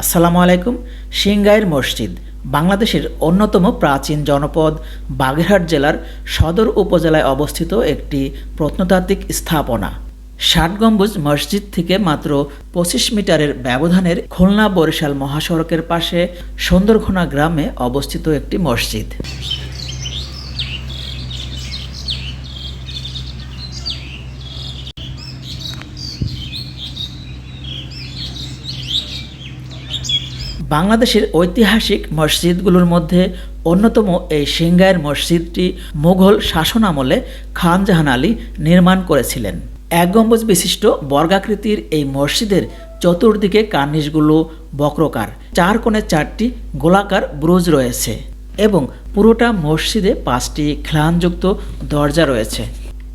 আসসালামু আলাইকুম, সিংগাইর মসজিদ, বাংলাদেশের অন্যতম প্রাচীন জনপদ, বাগেরহাট জেলার সদর উপজেলায় অবস্থিত একটি প্রত্নতাত্ত্বিক স্থাপনা। ষাট গম্বুজ মসজিদ থেকে মাত্র পঁচিশ মিটারের ব্যবধানের খুলনা বরিশাল মহাসড়কের পাশে সুন্দরঘোনা গ্রামে অবস্থিত একটি মসজিদ। বাংলাদেশের ঐতিহাসিক মসজিদগুলোর মধ্যে অন্যতম এই সিংগাইর মসজিদটি মুঘল শাসনামলে খান জাহান আলী নির্মাণ করেছিলেন। এক গম্বুজ বিশিষ্ট বর্গাকৃতির এই মসজিদের চতুর্দিকে কার্নিশগুলো বক্রকার, চার কোণে চারটি গোলাকার ব্রুজ রয়েছে এবং পুরোটা মসজিদে পাঁচটি খ্লানযুক্ত দরজা রয়েছে।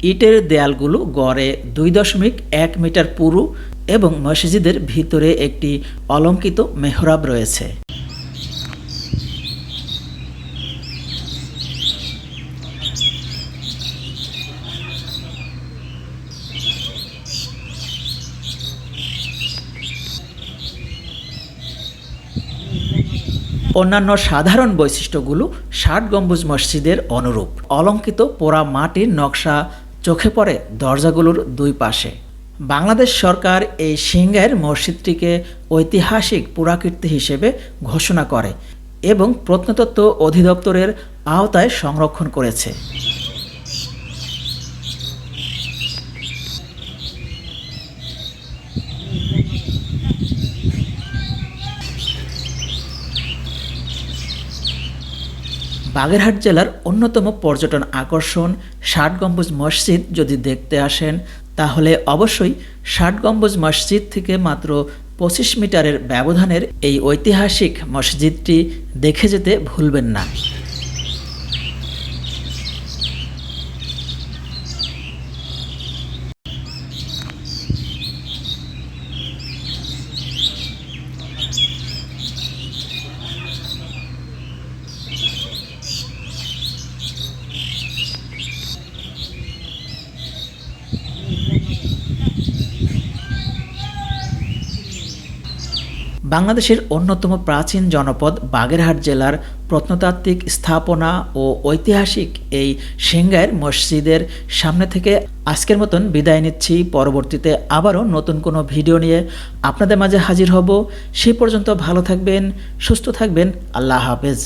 ইটের দেয়ালগুলো গড়ে দুই দশমিক এক মিটার পুরু এবং মসজিদের ভিতরে একটি অলঙ্কিত মেহরাব রয়েছে। অন্যান্য সাধারণ বৈশিষ্ট্যগুলো ষাট গম্বুজ মসজিদের অনুরূপ। অলঙ্কিত পোড়া মাটির নকশা চোখে পড়ে দরজাগুলোর দুই পাশে। বাংলাদেশ সরকার এই সিংহের মসজিদটিকে ঐতিহাসিক পুরাকীর্তি হিসেবে ঘোষণা করে এবং প্রত্নতত্ত্ব অধিদপ্তরের আওতায় সংরক্ষণ করেছে। বাগেরহাট জেলার অন্যতম পর্যটন আকর্ষণ ষাট গম্বুজ মসজিদ যদি দেখতে আসেন তাহলে অবশ্যই ষাট গম্বুজ মসজিদ থেকে মাত্র পঁচিশ মিটারের ব্যবধানের এই ঐতিহাসিক মসজিদটি দেখে যেতে ভুলবেন না। বাংলাদেশের অন্যতম প্রাচীন জনপদ বাগেরহাট জেলার প্রত্নতাত্ত্বিক স্থাপনা ও ঐতিহাসিক এই সিংগায়ের মসজিদের সামনে থেকে আজকের মতন বিদায় নিচ্ছি। পরবর্তীতে আবারও নতুন কোনো ভিডিও নিয়ে আপনাদের মাঝে হাজির হব। সেই পর্যন্ত ভালো থাকবেন, সুস্থ থাকবেন। আল্লাহ হাফেজ।